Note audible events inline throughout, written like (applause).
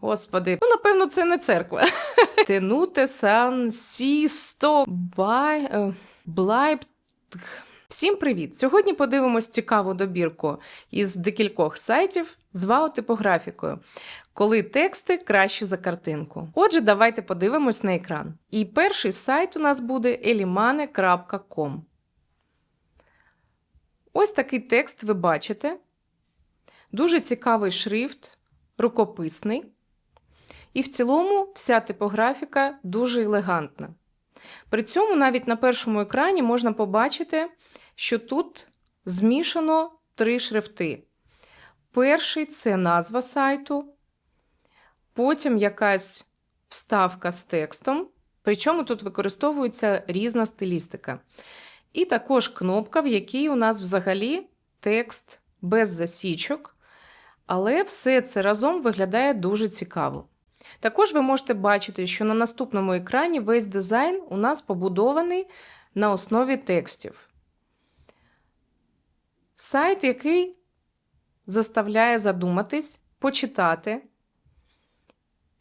Господи, ну напевно, це не церква. (laughs) Тенуте сан сісто бай е, блайб. Всім привіт! Сьогодні подивимось цікаву добірку із декількох сайтів з вау-типографікою, коли тексти краще за картинку. Отже, давайте подивимось на екран. І перший сайт у нас буде elimane.com. Ось такий текст ви бачите. Дуже цікавий шрифт, рукописний. І в цілому вся типографіка дуже елегантна. При цьому навіть на першому екрані можна побачити, що тут змішано три шрифти. Перший це назва сайту, потім якась вставка з текстом, причому тут використовується різна стилістика. І також кнопка, в якій у нас взагалі текст без засічок, але все це разом виглядає дуже цікаво. Також ви можете бачити, що на наступному екрані весь дизайн у нас побудований на основі текстів. Сайт, який заставляє задуматись, почитати.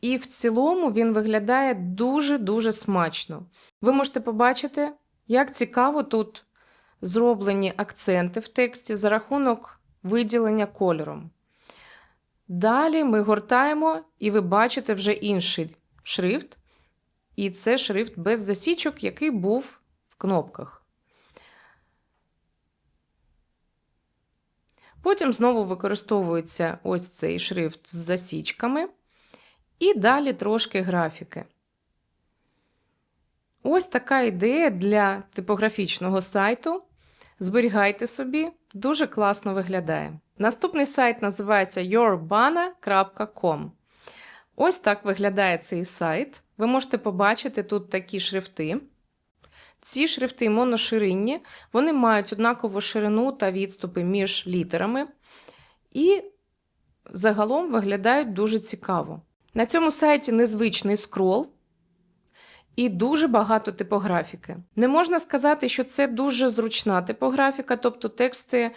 І в цілому він виглядає дуже-дуже смачно. Ви можете побачити, як цікаво тут зроблені акценти в тексті за рахунок виділення кольором. Далі ми гортаємо, і ви бачите вже інший шрифт. І це шрифт без засічок, який був в кнопках. Потім знову використовується ось цей шрифт з засічками. І далі трошки графіки. Ось така ідея для типографічного сайту. Зберігайте собі, дуже класно виглядає. Наступний сайт називається yourbana.com. Ось так виглядає цей сайт. Ви можете побачити тут такі шрифти. Ці шрифти моноширинні, вони мають однакову ширину та відступи між літерами. І загалом виглядають дуже цікаво. На цьому сайті незвичний скрол і дуже багато типографіки. Не можна сказати, що це дуже зручна типографіка, тобто тексти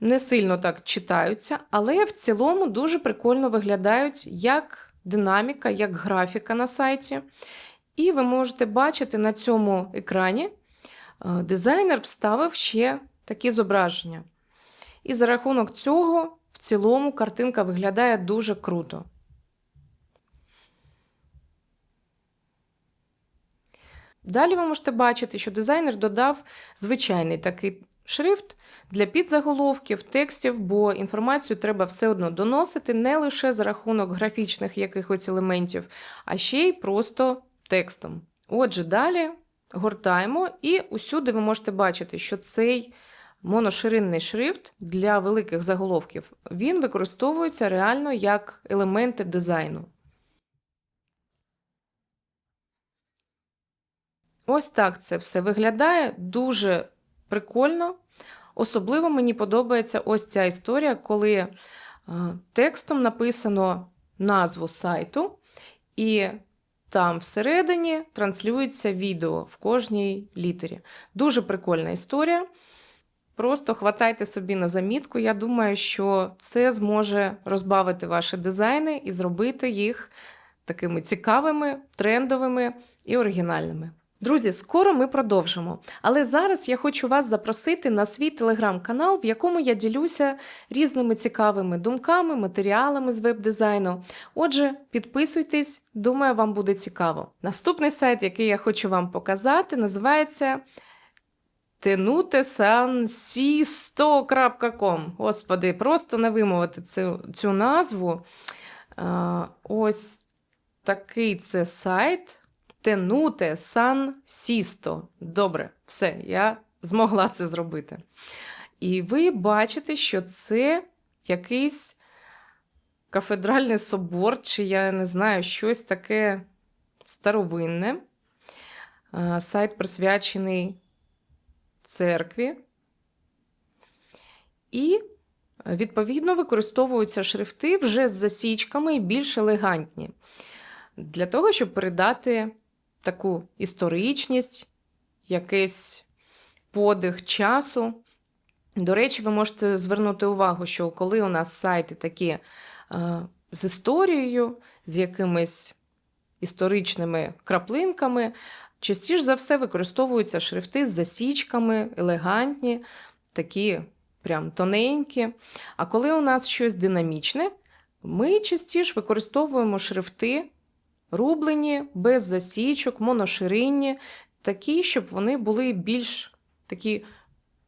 не сильно так читаються, але в цілому дуже прикольно виглядають як динаміка, як графіка на сайті. І ви можете бачити на цьому екрані е, дизайнер вставив ще такі зображення. І за рахунок цього, в цілому, картинка виглядає дуже круто. Далі ви можете бачити, що дизайнер додав звичайний такий шрифт для підзаголовків, текстів, бо інформацію треба все одно доносити не лише за рахунок графічних якихось елементів, а ще й просто текстом. Отже, далі гортаємо, і усюди ви можете бачити, що цей моноширинний шрифт для великих заголовків він використовується реально як елементи дизайну. Ось так це все виглядає дуже прикольно. Особливо мені подобається ось ця історія, коли е, текстом написано назву сайту, і там всередині транслюється відео в кожній літері. Дуже прикольна історія. Просто хватайте собі на замітку. Я думаю, що це зможе розбавити ваші дизайни і зробити їх такими цікавими, трендовими і оригінальними. Друзі, скоро ми продовжимо. Але зараз я хочу вас запросити на свій телеграм-канал, в якому я ділюся різними цікавими думками, матеріалами з веб-дизайну. Отже, підписуйтесь, думаю, вам буде цікаво. Наступний сайт, який я хочу вам показати, називається tenutesansisto.com. Господи, просто не вимовити цю, цю назву. Ось такий це сайт. Тенуте сан сісто. Добре, все, я змогла це зробити. І ви бачите, що це якийсь кафедральний собор, чи я не знаю, щось таке старовинне. Сайт присвячений церкві. І, відповідно, використовуються шрифти вже з засічками більш елегантні. Для того, щоб передати таку історичність, якийсь подих часу. До речі, ви можете звернути увагу, що коли у нас сайти такі е, з історією, з якимись історичними краплинками. Частіше за все використовуються шрифти з засічками, елегантні, такі прям тоненькі. А коли у нас щось динамічне, ми частіше використовуємо шрифти рублені, без засічок, моноширинні, такі, щоб вони були більш такі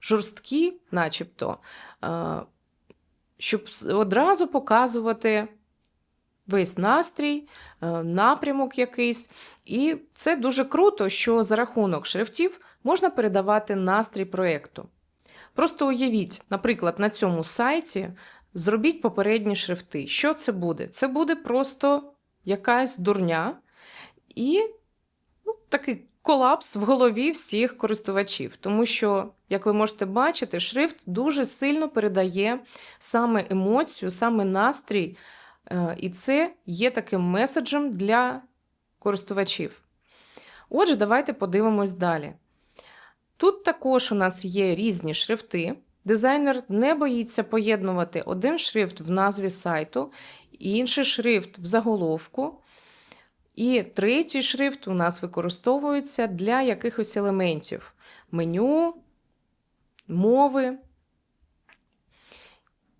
жорсткі, начебто, е, щоб одразу показувати весь настрій, е, напрямок якийсь. І це дуже круто, що за рахунок шрифтів можна передавати настрій проєкту. Просто уявіть, наприклад, на цьому сайті зробіть попередні шрифти. Що це буде? Це буде просто якась дурня і ну, такий колапс в голові всіх користувачів. Тому що, як ви можете бачити, шрифт дуже сильно передає саме емоцію, саме настрій. Е, І це є таким меседжем для користувачів. Отже, давайте подивимось далі. Тут також у нас є різні шрифти. Дизайнер не боїться поєднувати один шрифт в назві сайту, інший шрифт в заголовку. І третій шрифт у нас використовується для якихось елементів меню, мови.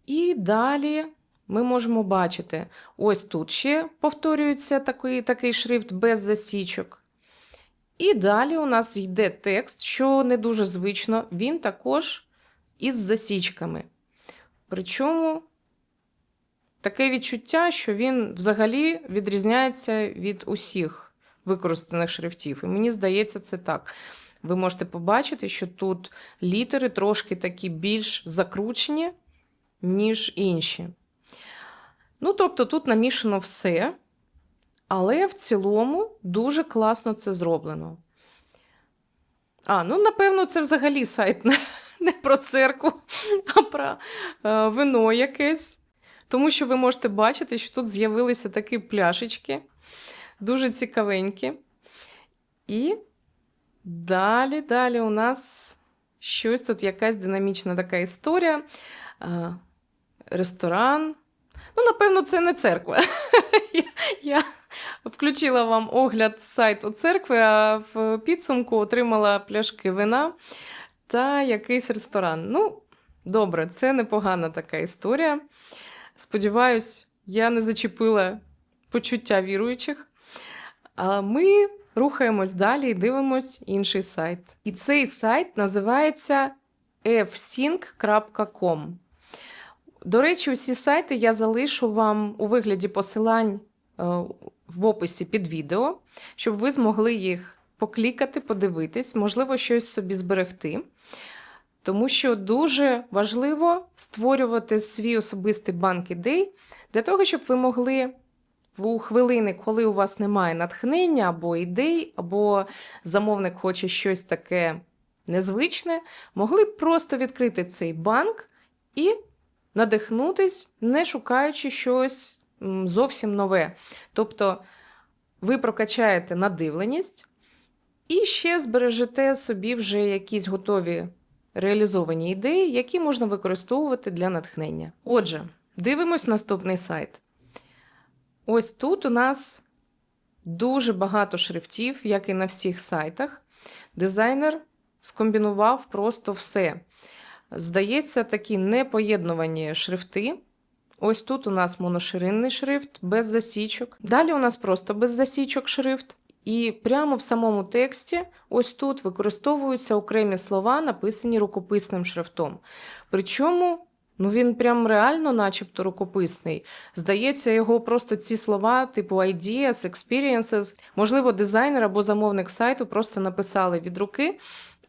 І далі ми можемо бачити, ось тут ще повторюється такий, такий шрифт без засічок. І далі у нас йде текст, що не дуже звично, він також із засічками. Причому таке відчуття, що він взагалі відрізняється від усіх використаних шрифтів. І мені здається, це так. Ви можете побачити, що тут літери трошки такі більш закручені, ніж інші. Ну, тобто, тут намішано все, але в цілому дуже класно це зроблено. А, ну, напевно, це взагалі сайт (laughs) не, про церкву, а про е, вино якесь. Тому що ви можете бачити, що тут з'явилися такі пляшечки, дуже цікавенькі. І далі, далі у нас щось тут якась динамічна така історія. Е, Ресторан. Ну, напевно, це не церква. (laughs) Я, я включила вам огляд сайту церкви, а в підсумку отримала пляшки вина та якийсь ресторан. Ну, добре, це непогана така історія. Сподіваюсь, я не зачепила почуття віруючих. А ми рухаємось далі і дивимось інший сайт. І цей сайт називається fsync.com. До речі, усі сайти я залишу вам у вигляді посилань е, в описі під відео, щоб ви змогли їх поклікати, подивитись, можливо, щось собі зберегти. Тому що дуже важливо створювати свій особистий банк ідей для того, щоб ви могли у хвилини, коли у вас немає натхнення або ідей, або замовник хоче щось таке незвичне, могли просто відкрити цей банк і надихнутись, не шукаючи щось зовсім нове. Тобто ви прокачаєте надивленість і ще збережете собі вже якісь готові реалізовані ідеї, які можна використовувати для натхнення. Отже, дивимось наступний сайт. Ось тут у нас дуже багато шрифтів, як і на всіх сайтах. Дизайнер скомбінував просто все. Здається, такі непоєднувані шрифти. Ось тут у нас моноширинний шрифт без засічок. Далі у нас просто без засічок шрифт. І прямо в самому тексті, ось тут використовуються окремі слова, написані рукописним шрифтом. Причому ну він прям реально, начебто, рукописний. Здається, його просто ці слова, типу ideas, experiences, можливо, дизайнер або замовник сайту просто написали від руки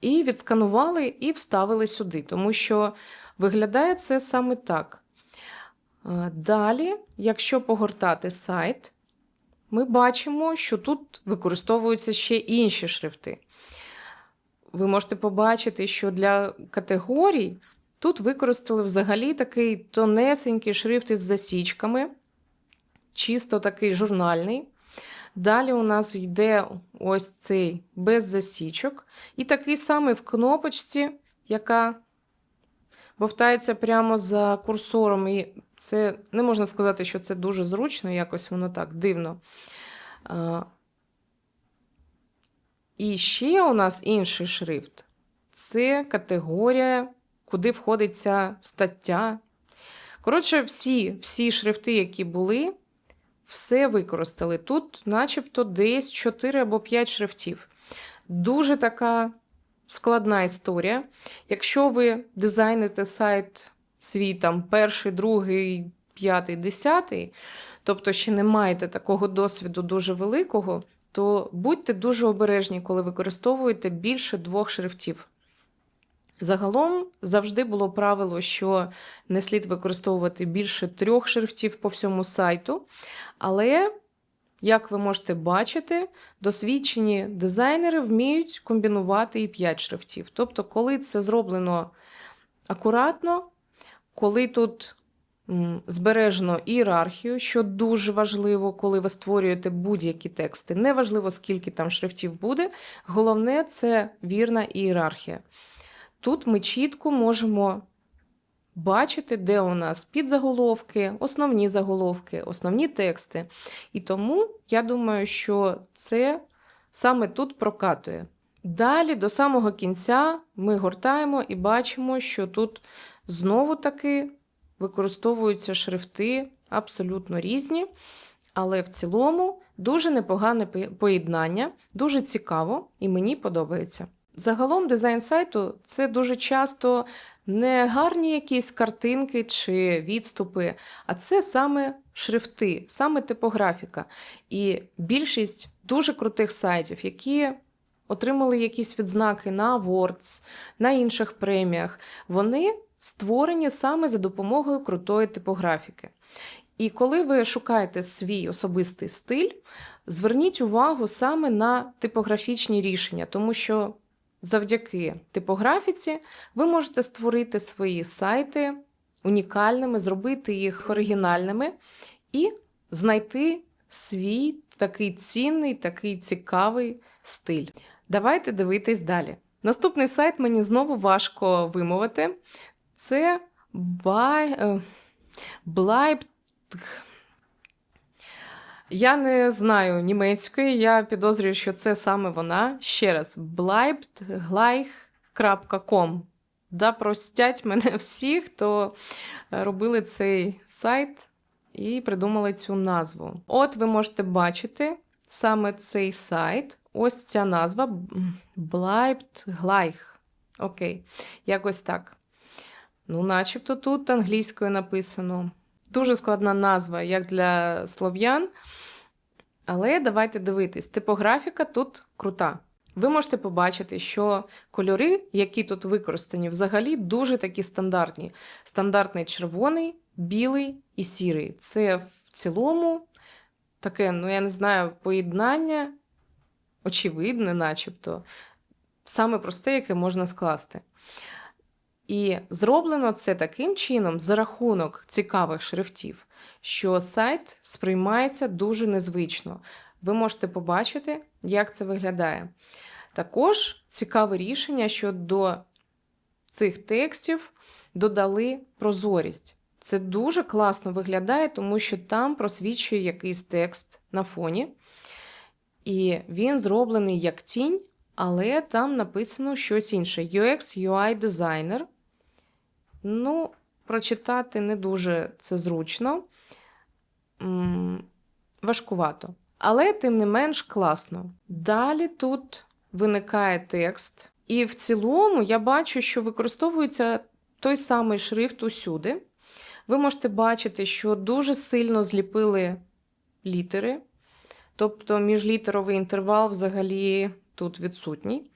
і відсканували і вставили сюди, тому що виглядає це саме так. Е, Далі, якщо погортати сайт, ми бачимо, що тут використовуються ще інші шрифти. Ви можете побачити, що для категорій тут використали взагалі такий тонесенький шрифт із засічками, чисто такий журнальний. Далі у нас йде ось цей без засічок. І такий самий в кнопочці, яка бовтається прямо за курсором, і це не можна сказати, що це дуже зручно, якось воно так дивно. І ще у нас інший шрифт це категорія, куди входить ця стаття. Коротше, всі, всі шрифти, які були, все використали. Тут, начебто, десь 4 або 5 шрифтів. Дуже така складна історія. Якщо ви дизайните сайт свій там перший, другий, п'ятий, десятий, тобто ще не маєте такого досвіду дуже великого, то будьте дуже обережні, коли використовуєте більше двох шрифтів. Загалом завжди було правило, що не слід використовувати більше трьох шрифтів по всьому сайту. Але, як ви можете бачити, досвідчені дизайнери вміють комбінувати і 5 шрифтів. Тобто, коли це зроблено акуратно, коли тут збережено ієрархію, що дуже важливо, коли ви створюєте будь-які тексти. Неважливо, скільки там шрифтів буде. Головне це вірна ієрархія. Тут ми чітко можемо бачити, де у нас підзаголовки, основні заголовки, основні тексти. І тому я думаю, що це саме тут прокатує. Далі, до самого кінця, ми гортаємо і бачимо, що тут знову таки використовуються шрифти абсолютно різні, але в цілому дуже непогане поєднання, дуже цікаво і мені подобається. Загалом дизайн сайту це дуже часто не гарні якісь картинки чи відступи, а це саме шрифти, саме типографіка. І більшість дуже крутих сайтів, які отримали якісь відзнаки на Awards, на інших преміях, вони створені саме за допомогою крутої типографіки. І коли ви шукаєте свій особистий стиль, зверніть увагу саме на типографічні рішення, тому що завдяки типографіці ви можете створити свої сайти унікальними, зробити їх оригінальними і знайти свій такий цінний, такий цікавий стиль. Давайте дивитись далі. Наступний сайт мені знову важко вимовити. Це Blibe я не знаю німецької, я підозрюю, що це саме вона. Ще раз, bleibtgleich.com. Да простять мене (laughs) всі, хто робили цей сайт і придумали цю назву. От ви можете бачити саме цей сайт. Ось ця назва Bleibtgleich. Окей, якось так. Ну, начебто тут англійською написано. Дуже складна назва, як для слов'ян. Але давайте дивитись, типографіка тут крута. Ви можете побачити, що кольори, які тут використані, взагалі дуже такі стандартні. Стандартний червоний, білий і сірий. Це в цілому таке, ну я не знаю, поєднання, очевидне, начебто, саме просте, яке можна скласти. І зроблено це таким чином за рахунок цікавих шрифтів, що сайт сприймається дуже незвично. Ви можете побачити, як це виглядає. Також цікаве рішення, що до цих текстів додали прозорість. Це дуже класно виглядає, тому що там просвічує якийсь текст на фоні. І він зроблений як тінь, але там написано щось інше: UX UI дизайнер. Ну, прочитати не дуже це зручно, важкувато. Але, тим не менш, класно. Далі тут виникає текст, і в цілому я бачу, що використовується той самий шрифт усюди. Ви можете бачити, що дуже сильно зліпили літери, тобто міжлітеровий інтервал взагалі тут відсутній.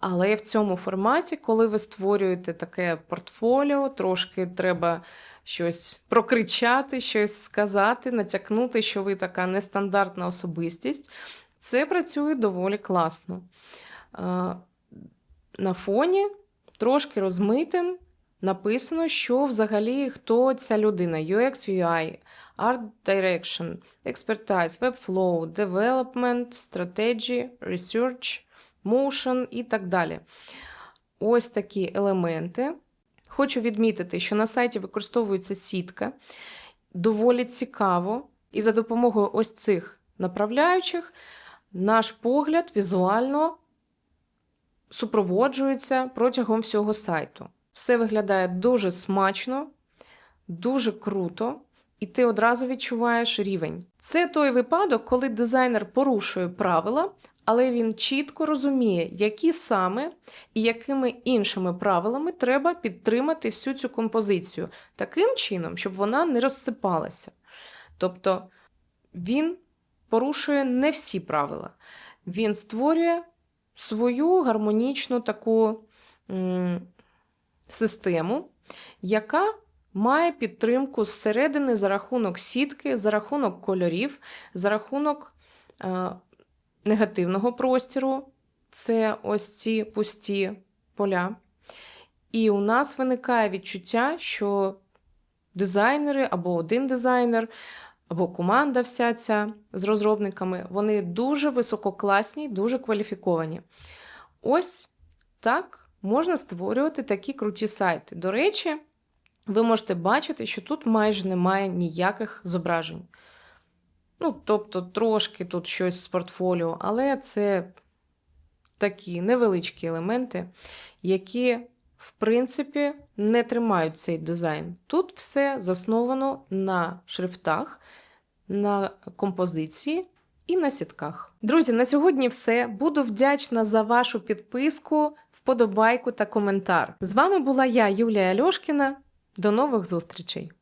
Але в цьому форматі, коли ви створюєте таке портфоліо, трошки треба щось прокричати, щось сказати, натякнути, що ви така нестандартна особистість, це працює доволі класно. На фоні трошки розмитим написано, що взагалі хто ця людина: UX, UI, Art Direction, Expertise, Webflow, Development, Strategy, Research motion і так далі. Ось такі елементи. Хочу відмітити, що на сайті використовується сітка доволі цікаво, і за допомогою ось цих направляючих наш погляд візуально супроводжується протягом всього сайту. Все виглядає дуже смачно, дуже круто, і ти одразу відчуваєш рівень. Це той випадок, коли дизайнер порушує правила, але він чітко розуміє, які саме і якими іншими правилами треба підтримати всю цю композицію таким чином, щоб вона не розсипалася. Тобто він порушує не всі правила. Він створює свою гармонічну таку м, систему, яка має підтримку зсередини за рахунок сітки, за рахунок кольорів, за рахунок е, негативного простіру. Це ось ці пусті поля. І у нас виникає відчуття, що дизайнери або один дизайнер, або команда вся ця з розробниками, вони дуже висококласні, дуже кваліфіковані. Ось так можна створювати такі круті сайти. До речі, ви можете бачити, що тут майже немає ніяких зображень. Ну, тобто, трошки тут щось з портфоліо, але це такі невеличкі елементи, які, в принципі, не тримають цей дизайн. Тут все засновано на шрифтах, на композиції і на сітках. Друзі, на сьогодні все. Буду вдячна за вашу підписку, вподобайку та коментар. З вами була я, Юлія Альошкіна. До нових зустрічей!